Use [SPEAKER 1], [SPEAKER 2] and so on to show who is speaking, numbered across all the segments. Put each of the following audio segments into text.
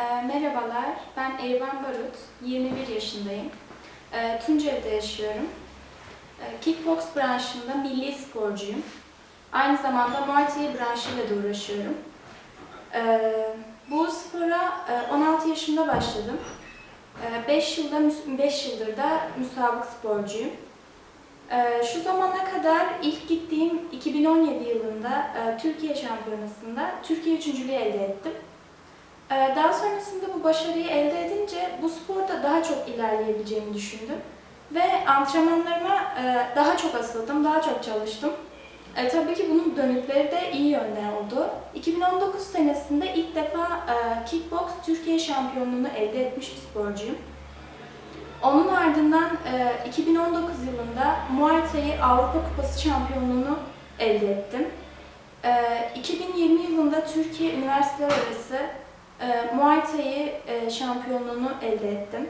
[SPEAKER 1] Ee, merhabalar, ben Erivan Barut, 21 yaşındayım. Ee, Tunceli'de yaşıyorum. Ee, kickbox branşında milli sporcuyum. Aynı zamanda Muay Thai branşıyla da uğraşıyorum. Bu spora e, 16 yaşında başladım. 5 yılda 5 yıldır da müsabık sporcuyum. Şu zamana kadar ilk gittiğim 2017 yılında e, Türkiye Şampiyonası'nda Türkiye üçüncülüğü elde ettim. Ee, Daha sonrasında bu başarıyı elde edince bu sporda daha çok ilerleyebileceğimi düşündüm. Ve antrenmanlarıma e, daha çok asıldım, daha çok çalıştım. E, tabii ki bunun dönükleri de iyi yönde oldu. 2019 senesinde ilk defa e, kickbox Türkiye şampiyonluğunu elde etmiş bir sporcuyum. Onun ardından e, 2019 yılında Muay Thai Avrupa Kupası şampiyonluğunu elde ettim. E, 2020 yılında Türkiye Üniversiteler Arası e, Muay Thai e, şampiyonluğunu elde ettim.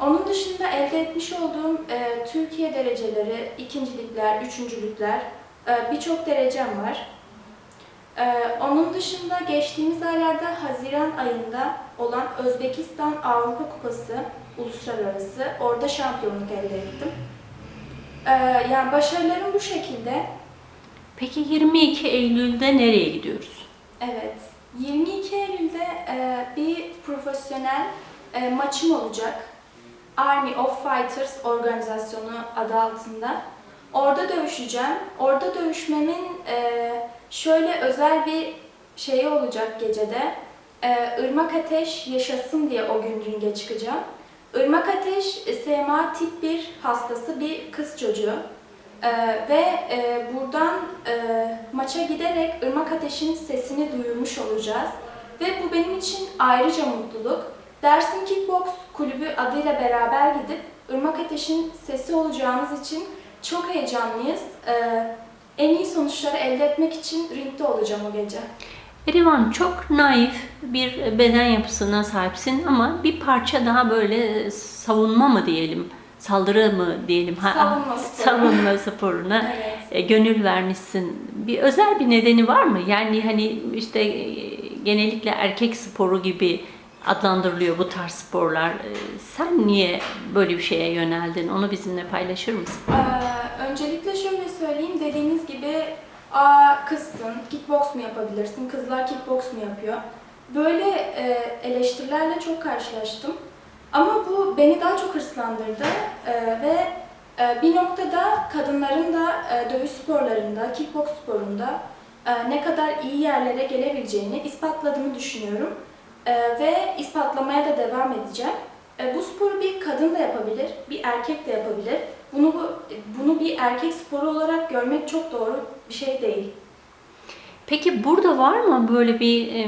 [SPEAKER 1] Onun dışında elde etmiş olduğum e, Türkiye dereceleri, ikincilikler, üçüncülükler, e, birçok derecem var. E, onun dışında geçtiğimiz aylarda Haziran ayında olan Özbekistan Avrupa Kupası uluslararası orada şampiyonluk elde ettim. E, yani başarılarım bu şekilde.
[SPEAKER 2] Peki 22 Eylül'de nereye gidiyoruz?
[SPEAKER 1] Evet. 22 Eylül'de e, bir profesyonel e, maçım olacak. Army of Fighters organizasyonu adı altında. Orada dövüşeceğim. Orada dövüşmemin e, şöyle özel bir şeyi olacak gecede. E, Irmak Ateş yaşasın diye o gün ringe çıkacağım. Irmak Ateş e, SMA tip 1 hastası bir kız çocuğu. Ee, ve e, buradan e, maça giderek Irmak Ateş'in sesini duyurmuş olacağız. Ve bu benim için ayrıca mutluluk. Dersim Kickbox Kulübü adıyla beraber gidip Irmak Ateş'in sesi olacağımız için çok heyecanlıyız. Ee, en iyi sonuçları elde etmek için ringde olacağım o gece.
[SPEAKER 2] Erivan çok naif bir beden yapısına sahipsin ama bir parça daha böyle savunma mı diyelim, saldırı mı diyelim? Ha-
[SPEAKER 1] Savunma sporu.
[SPEAKER 2] Savunma sporuna
[SPEAKER 1] Evet.
[SPEAKER 2] e, gönül vermişsin. Bir özel bir nedeni var mı? Yani hani işte e, genellikle erkek sporu gibi adlandırılıyor bu tarz sporlar. E, Sen niye böyle bir şeye yöneldin? Onu bizimle paylaşır mısın?
[SPEAKER 1] Ee, öncelikle şöyle söyleyeyim, dediğiniz gibi Aa kızsın, kickbox mu yapabilirsin, kızlar kickbox mu yapıyor? Böyle e, eleştirilerle çok karşılaştım. Ama bu beni daha çok hırslandırdı Ee, ve e, bir noktada kadınların da e, dövüş sporlarında, kickbox sporunda e, ne kadar iyi yerlere gelebileceğini ispatladığımı düşünüyorum. E, ve ispatlamaya da devam edeceğim. E, bu sporu bir kadın da yapabilir, bir erkek de yapabilir. Bunu bu, bunu bir erkek sporu olarak görmek çok doğru bir şey değil.
[SPEAKER 2] Peki burada var mı böyle bir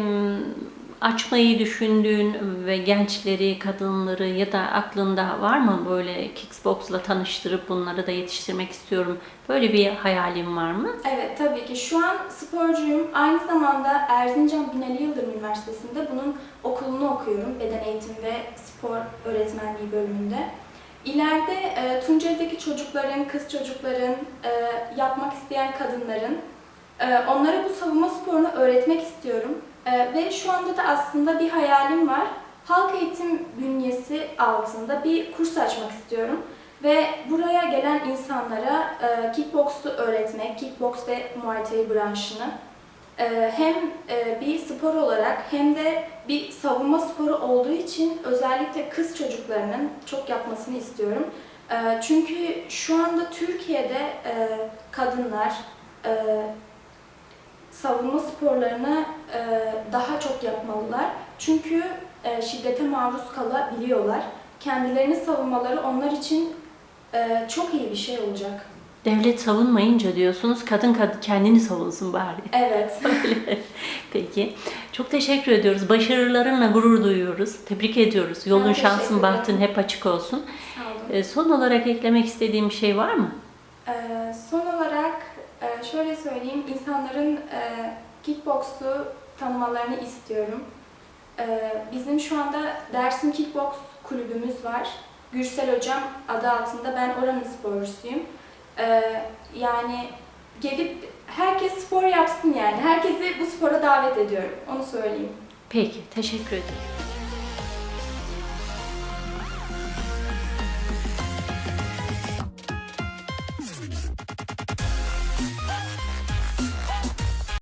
[SPEAKER 2] açmayı düşündüğün ve gençleri, kadınları ya da aklında var mı böyle kickboxla tanıştırıp bunları da yetiştirmek istiyorum. Böyle bir hayalin var mı?
[SPEAKER 1] Evet tabii ki şu an sporcuyum. Aynı zamanda Erzincan Binali Yıldırım Üniversitesi'nde bunun okulunu okuyorum. Beden eğitimi ve spor öğretmenliği bölümünde. İleride e, Tunceli'deki çocukların, kız çocukların, e, yapmak isteyen kadınların e, onlara bu savunma sporunu öğretmek istiyorum. E, ve şu anda da aslında bir hayalim var. Halk eğitim bünyesi altında bir kurs açmak istiyorum. Ve buraya gelen insanlara e, kickboksu öğretmek, kickboks ve muay thai branşını e, hem e, bir spor olarak hem de bir savunma sporu olduğu için özellikle kız çocuklarının çok yapmasını istiyorum. E, çünkü şu anda Türkiye'de e, kadınlar e, savunma sporlarını e, daha çok yapmalılar. Çünkü e, şiddete maruz kalabiliyorlar. Kendilerini savunmaları onlar için e, çok iyi bir şey olacak.
[SPEAKER 2] Devlet savunmayınca diyorsunuz kadın kad- kendini savunsun bari.
[SPEAKER 1] Evet.
[SPEAKER 2] Peki. Çok teşekkür ediyoruz. Başarılarınla gurur duyuyoruz. Tebrik ediyoruz. Yolun,
[SPEAKER 1] Ben
[SPEAKER 2] şansın, bahtın hep açık olsun.
[SPEAKER 1] Sağ olun.
[SPEAKER 2] Ee, Son olarak eklemek istediğim bir şey var mı?
[SPEAKER 1] Ee, son olarak e, şöyle söyleyeyim, insanların e, kickboksu tanımalarını istiyorum. Ee, bizim şu anda Dersim Kickbox kulübümüz var. Gürsel Hocam adı altında ben oranın sporcusuyum. Ee, yani gelip herkes spor yapsın yani. Herkesi bu spora davet ediyorum. Onu söyleyeyim.
[SPEAKER 2] Peki, teşekkür ederim.